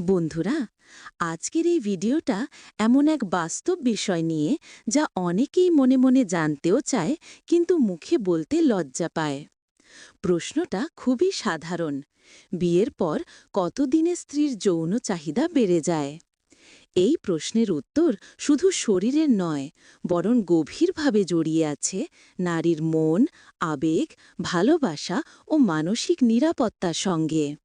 বন্ধুরা, আজকের এই ভিডিওটা এমন এক বাস্তব বিষয় নিয়ে যা অনেকেই মনে মনে জানতেও চায় কিন্তু মুখে বলতে লজ্জা পায়। প্রশ্নটা খুবই সাধারণ। বিয়ের পর কতদিনে স্ত্রীর যৌন চাহিদা বেড়ে যায়? এই প্রশ্নের উত্তর শুধু শরীরের নয়, বরং গভীরভাবে জড়িয়ে আছে নারীর মন, আবেগ, ভালোবাসা ও মানসিক নিরাপত্তার সঙ্গে।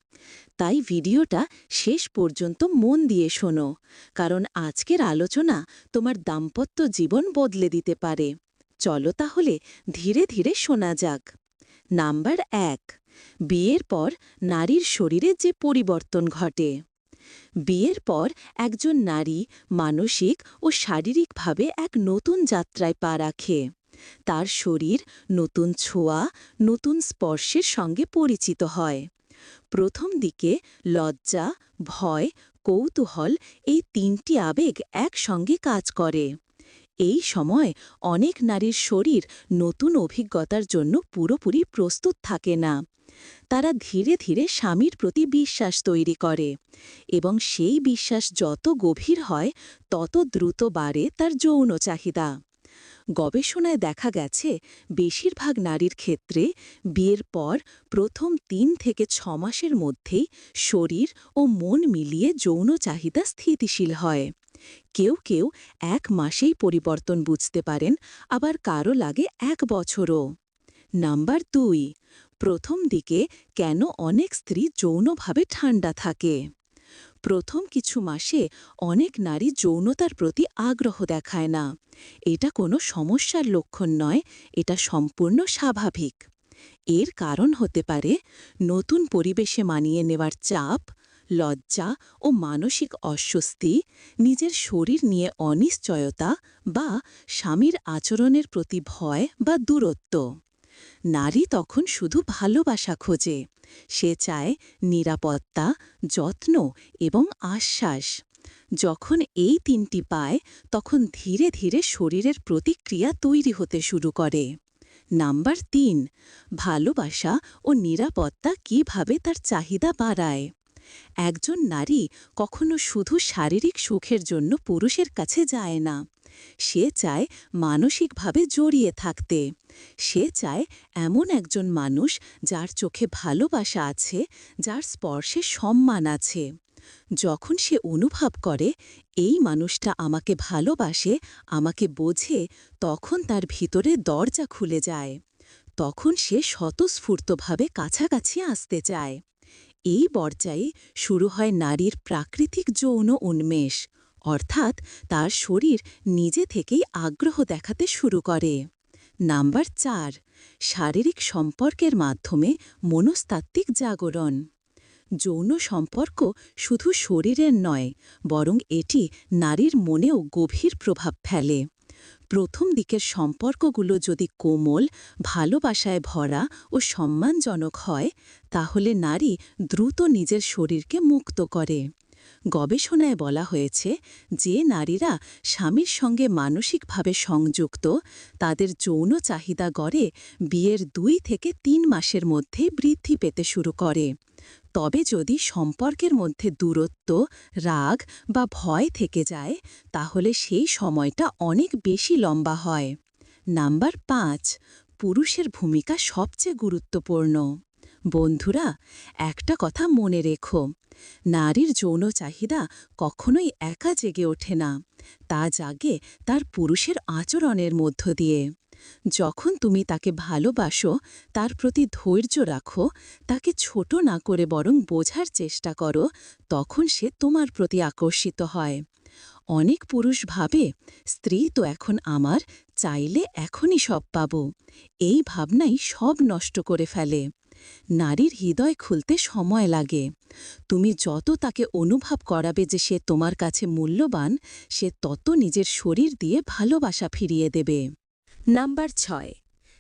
তাই ভিডিওটা শেষ পর্যন্ত মন দিয়ে শোনো, কারণ আজকের আলোচনা তোমার দাম্পত্য জীবন বদলে দিতে পারে। চলো তাহলে ধীরে ধীরে শোনা যাক। নাম্বার এক, বিয়ের পর নারীর শরীরে যে পরিবর্তন ঘটে। বিয়ের পর একজন নারী মানসিক ও শারীরিকভাবে এক নতুন যাত্রায় পা রাখে। তার শরীর নতুন ছোঁয়া, নতুন স্পর্শের সঙ্গে পরিচিত হয়। প্রথম দিকে লজ্জা, ভয়, কৌতূহল এই তিনটি আবেগ একসঙ্গে কাজ করে। এই সময় অনেক নারীর শরীর নতুন অভিজ্ঞতার জন্য পুরোপুরি প্রস্তুত থাকে না। তারা ধীরে ধীরে স্বামীর প্রতি বিশ্বাস তৈরি করে এবং সেই বিশ্বাস যত গভীর হয়, তত দ্রুত বাড়ে তার যৌন চাহিদা। গবেষণায় দেখা গেছে, বেশিরভাগ নারীর ক্ষেত্রে বিয়ের পর প্রথম তিন থেকে ছ মাসের মধ্যেই শরীর ও মন মিলিয়ে যৌন চাহিদা স্থিতিশীল হয়। কেউ কেউ এক মাসেই পরিবর্তন বুঝতে পারেন, আবার কারও লাগে এক বছরও। নাম্বার দুই, প্রথম দিকে কেন অনেক স্ত্রী যৌনভাবে ঠান্ডা থাকে? প্রথম কিছু মাসে অনেক নারী যৌনতার প্রতি আগ্রহ দেখায় না। এটা কোনো সমস্যার লক্ষণ নয়, এটা সম্পূর্ণ স্বাভাবিক। এর কারণ হতে পারে নতুন পরিবেশে মানিয়ে নেওয়ার চাপ, লজ্জা ও মানসিক অস্বস্তি, নিজের শরীর নিয়ে অনিশ্চয়তা বা স্বামীর আচরণের প্রতি ভয় বা দূরত্ব। নারী তখন শুধু ভালোবাসা খোঁজে। সে চায় নিরাপত্তা, যত্ন এবং আশ্বাস। যখন এই তিনটি পায়, তখন ধীরে ধীরে শরীরের প্রতিক্রিয়া তৈরি হতে শুরু করে। নাম্বার তিন, ভালোবাসা ও নিরাপত্তা কীভাবে তার চাহিদা বাড়ায়? একজন নারী কখনো শুধু শারীরিক সুখের জন্য পুরুষের কাছে যায় না। সে চায় মানসিকভাবে জড়িয়ে থাকতে। সে চায় এমন একজন মানুষ যার চোখে ভালোবাসা আছে, যার স্পর্শে সম্মান আছে। যখন সে অনুভব করে, এই মানুষটা আমাকে ভালোবাসে, আমাকে বোঝে তখন তার ভিতরে দরজা খুলে যায়। তখন সে স্বতঃস্ফূর্তভাবে কাছাকাছি আসতে চায়। এই পর্যায়ে শুরু হয় নারীর প্রাকৃতিক যৌন উন্মেষ। অর্থাৎ তার শরীর নিজে থেকেই আগ্রহ দেখাতে শুরু করে। নাম্বার চার, শারীরিক সম্পর্কের মাধ্যমে মনস্তাত্ত্বিক জাগরণ। যৌন সম্পর্ক শুধু শরীরের নয়, বরং এটি নারীর মনেও গভীর প্রভাব ফেলে। প্রথম দিকের সম্পর্কগুলো যদি কোমল, ভালোবাসায় ভরা ও সম্মানজনক হয়, তাহলে নারী দ্রুত নিজের শরীরকে মুক্ত করে। গবেষণায় বলা হয়েছে যে নারীরা স্বামীর সঙ্গে মানসিকভাবে সংযুক্ত, তাদের যৌন চাহিদা গড়ে বিয়ের দুই থেকে তিন মাসের মধ্যে বৃদ্ধি পেতে শুরু করে। তবে যদি সম্পর্কের মধ্যে দূরত্ব, রাগ বা ভয় থেকে যায়, তাহলে সেই সময়টা অনেক বেশি লম্বা হয়। নাম্বার পাঁচ, পুরুষের ভূমিকা সবচেয়ে গুরুত্বপূর্ণ। বন্ধুরা, একটা কথা মনে রেখো। নারীর যৌন চাহিদা কখনোই একা জেগে ওঠে না। তা জাগে তার পুরুষের আচরণের মধ্য দিয়ে। যখন তুমি তাকে ভালোবাসো, তার প্রতি ধৈর্য রাখো, তাকে ছোট না করে বরং বোঝার চেষ্টা করো, তখন সে তোমার প্রতি আকর্ষিত হয়। অনেক পুরুষ ভাবে, স্ত্রী তো এখন আমার, চাইলে এখনই সব পাব। এই ভাবনাই সব নষ্ট করে ফেলে। নারীর হৃদয় খুলতে সময় লাগে। তুমি যত তাকে অনুভব করাবে যে সে তোমার কাছে মূল্যবান, সে তত নিজের শরীর দিয়ে ভালোবাসা ফিরিয়ে দেবে। নাম্বার ছয়,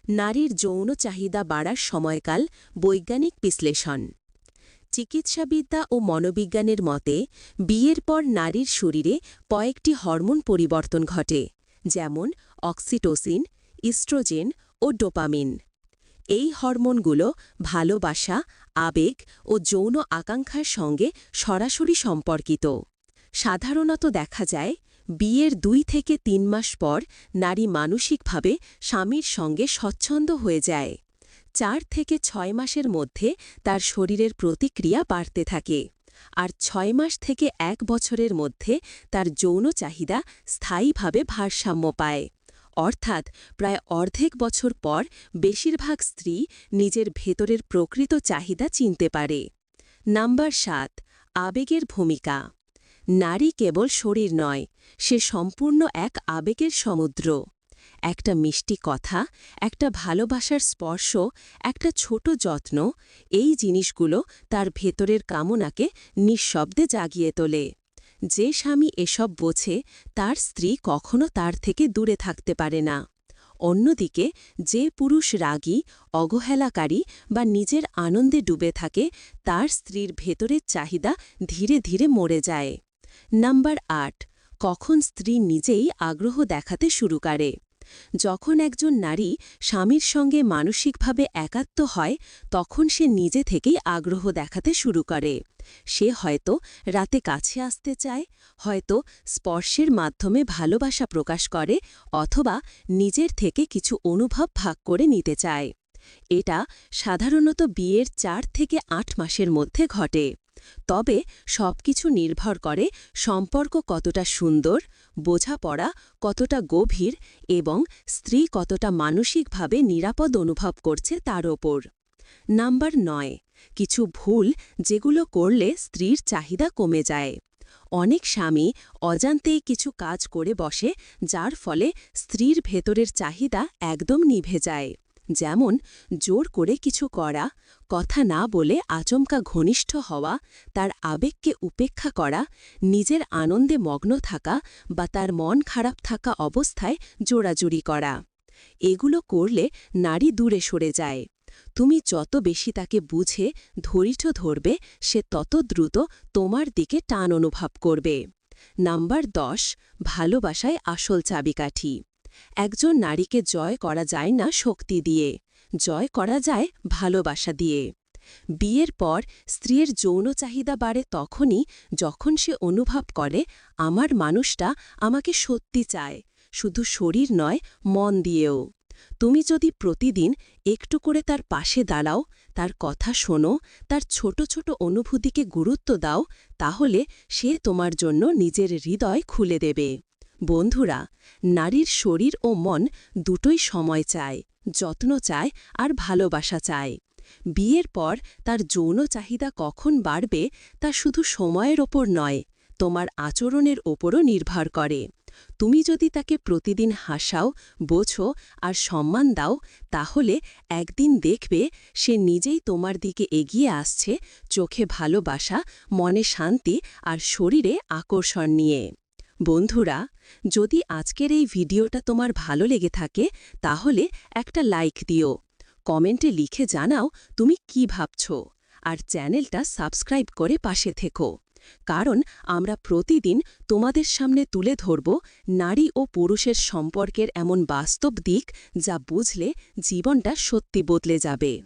নারীর যৌন চাহিদা বাড়ার সময়কাল বৈজ্ঞানিক বিশ্লেষণ। চিকিৎসাবিদ্যা ও মনোবিজ্ঞানের মতে, বিয়ের পর নারীর শরীরে কয়েকটি হরমোন পরিবর্তন ঘটে, যেমন অক্সিটোসিন, ইস্ট্রোজেন ও ডোপামিন। এই হরমোনগুলো ভালোবাসা আবেগ ও যৌন আকাঙ্ক্ষার সঙ্গে সরাসরি সম্পর্কিত। সাধারণত দেখা যায়, বিয়ের দুই থেকে তিন মাস পর নারী মানসিকভাবে স্বামীর সঙ্গে স্বচ্ছন্দ হয়ে যায়। চার থেকে ছয় মাসের মধ্যে তার শরীরের প্রতিক্রিয়া বাড়তে থাকে। আর ছয় মাস থেকে এক বছরের মধ্যে তার যৌন চাহিদা স্থায়ীভাবে ভারসাম্য পায়। অর্থাৎ প্রায় অর্ধেক বছর পর বেশিরভাগ স্ত্রী নিজের ভেতরের প্রকৃত চাহিদা চিনতে পারে। নাম্বার সাত, আবেগের ভূমিকা। নারী কেবল শরীর নয়, সে সম্পূর্ণ এক আবেগের সমুদ্র। একটা মিষ্টি কথা, একটা ভালোবাসার স্পর্শ, একটা ছোট যত্ন, এই জিনিসগুলো তার ভেতরের কামনাকে নিঃশব্দে জাগিয়ে তোলে। যে স্বামী এসব বোঝে, তার স্ত্রী কখনো তার থেকে দূরে থাকতে পারে না। অন্যদিকে, যে পুরুষ রাগী, অবহেলাকারী বা নিজের আনন্দে ডুবে থাকে, তার স্ত্রীর ভেতরের চাহিদা ধীরে ধীরে মরে যায়। নাম্বার আট, কখন স্ত্রী নিজেই আগ্রহ দেখাতে শুরু করে? যখন একজন নারী স্বামীর সঙ্গে মানসিকভাবে একাত্ম হয়, তখন সে নিজে থেকেই আগ্রহ দেখাতে শুরু করে। সে হয়তো রাতে কাছে আসতে চায়, হয়তো স্পর্শের মাধ্যমে ভালোবাসা প্রকাশ করে, অথবা নিজের থেকে কিছু অনুভব ভাগ করে নিতে চায়। এটা সাধারণত বিয়ের চার থেকে আট মাসের মধ্যে ঘটে। তবে সবকিছু নির্ভর করে সম্পর্ক কতটা সুন্দর, বোঝাপড়া কতটা গভীর এবং স্ত্রী কতটা মানসিকভাবে নিরাপদ অনুভব করছে তার ওপর। নাম্বার নয়, কিছু ভুল যেগুলো করলে স্ত্রীর চাহিদা কমে যায়। অনেক স্বামী অজান্তেই কিছু কাজ করে বসে, যার ফলে স্ত্রীর ভেতরের চাহিদা একদম নিভে যায়। যেমন, জোর করে কিছু করা, কথা না বলে আচমকা ঘনিষ্ঠ হওয়া, তার আবেগকে উপেক্ষা করা, নিজের আনন্দে মগ্ন থাকা বা তার মন খারাপ থাকা অবস্থায় জোড়াজুড়ি করা। এগুলো করলে নারী দূরে সরে যায়। তুমি যত বেশি তাকে বুঝে, ধৈর্য ধরবে, সে তত দ্রুত তোমার দিকে টান অনুভব করবে। নাম্বার দশ, ভালোবাসায় আসল চাবিকাঠি। একজন নারীকে জয় করা যায় না শক্তি দিয়ে, জয় করা যায় ভালোবাসা দিয়ে। বিয়ের পর স্ত্রীর যৌন চাহিদা বাড়ে তখনই যখন সে অনুভব করে, আমার মানুষটা আমাকে সত্যি চায়, শুধু শরীর নয়, মন দিয়েও। তুমি যদি প্রতিদিন একটু করে তার পাশে দাঁড়াও, তার কথা শোনো, তার ছোট ছোট অনুভূতিকে গুরুত্ব দাও, তাহলে সে তোমার জন্য নিজের হৃদয় খুলে দেবে। বন্ধুরা, নারীর শরীর ও মন দুটোই সময় চায়, যত্ন চায় আর ভালোবাসা চায়। বিয়ের পর তার যৌন চাহিদা কখন বাড়বে তা শুধু সময়ের ওপর নয়, তোমার আচরণের ওপরও নির্ভর করে। তুমি যদি তাকে প্রতিদিন হাসাও, বোঝো আর সম্মান দাও, তাহলে একদিন দেখবে সে নিজেই তোমার দিকে এগিয়ে আসছে চোখে ভালোবাসা, মনে শান্তি আর শরীরে আকর্ষণ নিয়ে। বন্ধুরা, যদি আজকের এই ভিডিওটা তোমার ভালো লেগে থাকে, তাহলে একটা লাইক দিও। কমেন্টে লিখে জানাও তুমি কি ভাবছ। আর চ্যানেলটা সাবস্ক্রাইব করে পাশে থেকো। কারণ আমরা প্রতিদিন তোমাদের সামনে তুলে ধরব নারী ও পুরুষের সম্পর্কের এমন বাস্তব দিক যা বুঝলে জীবনটা সত্যি বদলে যাবে।